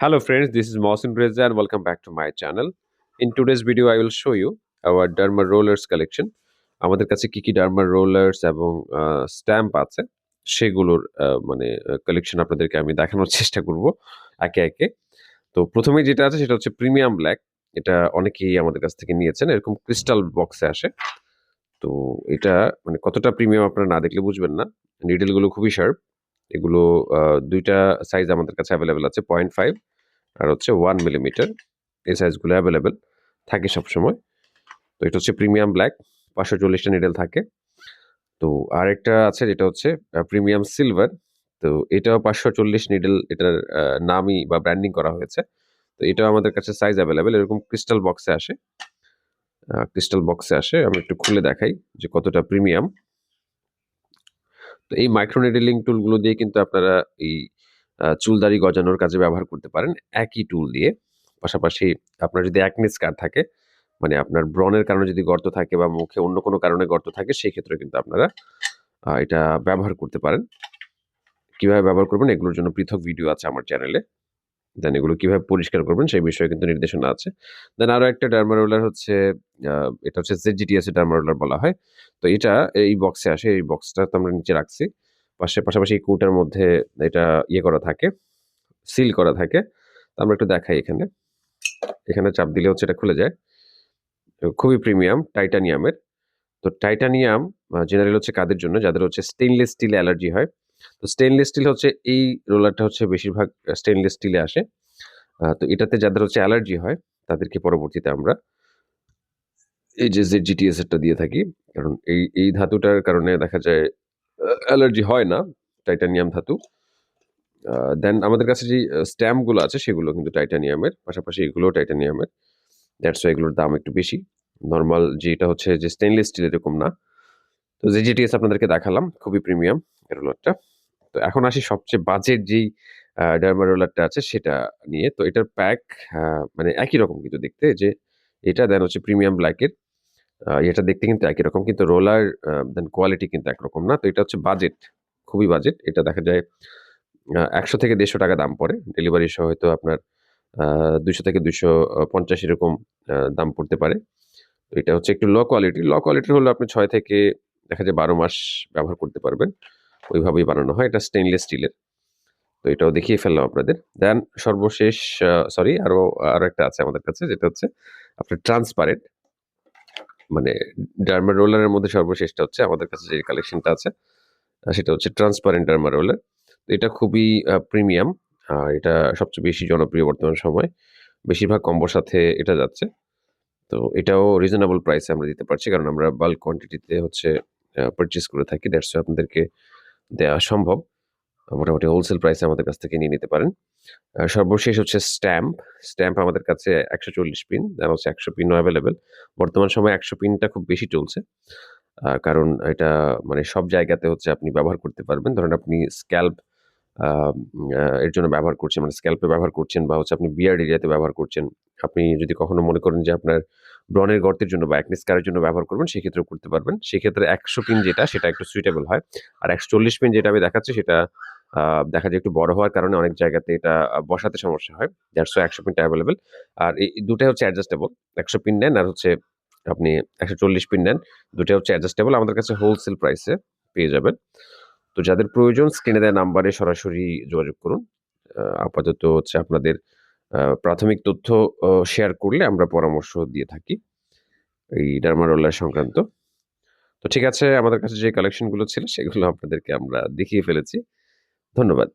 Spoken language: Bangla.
Hello friends, this is Mohsin Reza and welcome back to my channel. In today's video, I will show you our Derma Rollers collection. আমাদের কাছে কি কি ডার্মা রোলার্স এবং স্ট্যাম্প আছে সেগুলোর মানে কালেকশন আপনাদেরকে আমি দেখানোর চেষ্টা করব একে একে তো প্রথমে যেটা আছে সেটা হচ্ছে প্রিমিয়াম ব্ল্যাক এটা অনেকেই আমাদের কাছ থেকে নিয়েছেন এরকম ক্রিস্টাল বক্সে আসে তো এটা মানে কতটা প্রিমিয়াম আপনারা না দেখলে বুঝবেন না নিডেলগুলো খুবই শার্প এগুলো দুইটা সাইজ আমাদের কাছে অ্যাভেলেবেল আছে পয়েন্ট ফাইভ আর হচ্ছে ওয়ান মিলিমিটার এই সাইজগুলো অ্যাভেলেবেল থাকে সবসময়। তো এটা হচ্ছে প্রিমিয়াম ব্ল্যাক পাঁচশো চল্লিশটা নিডেল থাকে। তো আরেকটা আছে যেটা হচ্ছে প্রিমিয়াম সিলভার তো এটাও পাঁচশো চল্লিশ নিডেল এটার নামই বা ব্র্যান্ডিং করা হয়েছে। তো এটাও আমাদের কাছে সাইজ অ্যাভেলেবেল এরকম ক্রিস্টাল বক্সে আসে। ক্রিস্টাল বক্সে আসে, আমি একটু খুলে দেখাই যে কতটা প্রিমিয়াম তো এই মাইক্রো নেডেলিং টুলগুলো দিয়ে কিন্তু আপনারা এই চুলদারি গজানোর কাজে ব্যবহার করতে পারেন। একই টুল দিয়ে। পাশাপাশি আপনার যদি অ্যাকনে স্কার থাকে মানে আপনার ব্রনের কারণে যদি গর্ত থাকে বা মুখে অন্য কোনো কারণে গর্ত থাকে, সেই ক্ষেত্রে কিন্তু আপনারা এটা ব্যবহার করতে পারেন। কীভাবে ব্যবহার করবেন, এগুলোর জন্য পৃথক ভিডিও আছে আমার চ্যানেলে দেন এগুলো কীভাবে পরিষ্কার করবেন সেই বিষয়ে কিন্তু নির্দেশনা আছে। দেন আরও একটা ডার্মারোলার হচ্ছে এটা হচ্ছে জেজিটিএস ডার্মারোলার বলা হয়। তো এটা এই বক্সে আসে, এই বক্সটা তো আমরা নিচে রাখছি। পাশে, পাশাপাশি কৌটার মধ্যে এটা ইয়ে করা থাকে সিল করা থাকে। তো আমরা একটু দেখাই এখানে। এখানে চাপ দিলে হচ্ছে এটা খুলে যায়। খুবই প্রিমিয়াম টাইটানিয়ামের তো টাইটানিয়াম জেনারেল হচ্ছে কাদের জন্য? যাদের হচ্ছে স্টেনলেস স্টিল অ্যালার্জি হয়। তো স্টেনলেস স্টিল হচ্ছে, এই রোলারটা হচ্ছে বেশিরভাগ স্টেনলেস স্টিলে আসে। তো এটাতে যাদের হচ্ছে অ্যালার্জি হয়, তাদেরকে পরবর্তীতে আমরা এই যে জেড জিটিএস এরটা দিয়ে থাকি। কারণ এই এই ধাতুটার কারণে দেখা যায় অ্যালার্জি হয় না টাইটানিয়াম ধাতু। দেন আমাদের কাছে যে স্ট্যাম্পগুলো আছে, সেগুলো কিন্তু টাইটানিয়ামের পাশাপাশি এগুলোও টাইটানিয়ামের দ্যাটস ওয়াই এগুলোর দাম একটু বেশি। নর্মাল যেটা হচ্ছে যে স্টেনলেস স্টিল এরকম না। তো যে জিটিএস আপনাদেরকে দেখালাম, খুবই প্রিমিয়াম রোলারটা তো এখন আসি সবচেয়ে বাজেট যেই ডার্মা রোলারটা আছে সেটা নিয়ে। তো এটার প্যাক মানে একই রকম কিন্তু দেখতে যে এটা দেন হচ্ছে প্রিমিয়াম ব্ল্যাকের এটা দেখতে কিন্তু একই রকম, কিন্তু রোলার দেন কোয়ালিটি কিন্তু একরকম না। তো এটা হচ্ছে বাজেট খুবই বাজেট এটা দেখা যায় একশো থেকে দেড়শো টাকা দাম পড়ে। ডেলিভারি সহ হয়তো আপনার দুশো থেকে দুশো পঞ্চাশ এরকম দাম পড়তে পারে। তো এটা হচ্ছে একটু লো কোয়ালিটি লো কোয়ালিটির হলো আপনি ছয় থেকে দেখা যায় বারো মাস ব্যবহার করতে পারবেন। ওইভাবেই বানানো হয়। এটা স্টেনলেস স্টিলের তো এটাও দেখিয়ে ফেললাম আপনাদের। দেন সর্বশেষ সরি আরও আরও একটা আছে আমাদের কাছে, যেটা হচ্ছে আপনার ট্রান্সপারেন্ট মানে ডার্মা রোলারের মধ্যে সর্বশেষটা হচ্ছে আমাদের কাছে যে কালেকশনটা আছে সেটা হচ্ছে ট্রান্সপারেন্ট ডার্মা রোলার এটা খুবই প্রিমিয়াম এটা সবচেয়ে বেশি জনপ্রিয় বর্তমান সময়। বেশিরভাগ কম্বোর সাথে এটা যাচ্ছে। তো এটাও রিজনেবল প্রাইসে আমরা দিতে পারছি, কারণ আমরা বাল্ক কোয়ান্টিটিতে হচ্ছে পারচেস করে থাকি। দ্যাটস আপনাদেরকে দেওয়া সম্ভব। মোটামুটি হোলসেল প্রাইসে আমাদের কাছ থেকে নিয়ে নিতে পারেন। সর্বশেষ হচ্ছে স্ট্যাম্প স্ট্যাম্প আমাদের কাছে একশো চল্লিশ পিন দেন হচ্ছে একশো পিনও অ্যাভেলেবেল বর্তমান সময় একশো পিনটা খুব বেশি চলছে। কারণ এটা মানে সব জায়গাতে হচ্ছে আপনি ব্যবহার করতে পারবেন। ধরেন আপনি স্ক্যাল্প এর জন্য ব্যবহার করছেন মানে স্ক্যাল্পে ব্যবহার করছেন বা হচ্ছে আপনি বিয়ার্ড এরিয়াতে ব্যবহার করছেন। আপনি যদি কখনো মনে করেন যে আপনার ব্রনের গর্তের জন্য বা অ্যাকনিস্কারের জন্য ব্যবহার করবেন, সেক্ষেত্রেও করতে পারবেন। সেক্ষেত্রে একশো পিন যেটা, সেটা একটু সুইটেবল হয়। আর একশো চল্লিশ পিন যেটা আমি দেখাচ্ছি, সেটা দেখা যায় একটু বড় হওয়ার কারণে অনেক জায়গাতে এটা বসাতে সমস্যা হয়। দেড়শো, একশো পিনটা অ্যাভেলেবেল আর এই দুটাই হচ্ছে অ্যাডজাস্টেবল একশো পিন নেন আর হচ্ছে আপনি একশো চল্লিশ পিন নেন দুটো হচ্ছে অ্যাডজাস্টেবল আমাদের কাছে হোলসেল প্রাইসে পেয়ে যাবেন। তো যাদের প্রয়োজন স্ক্রিনে দেওয়া নাম্বারে সরাসরি যোগাযোগ করুন। আপাতত হচ্ছে আপনাদের প্রাথমিক তথ্য শেয়ার করলে আমরা পরামর্শ দিয়ে থাকি এই ডার্মারোলার সংক্রান্ত। তো ঠিক আছে, আমাদের কাছে যে কালেকশনগুলো ছিল সেগুলো আপনাদেরকে আমরা দেখিয়ে ফেলেছি। ধন্যবাদ।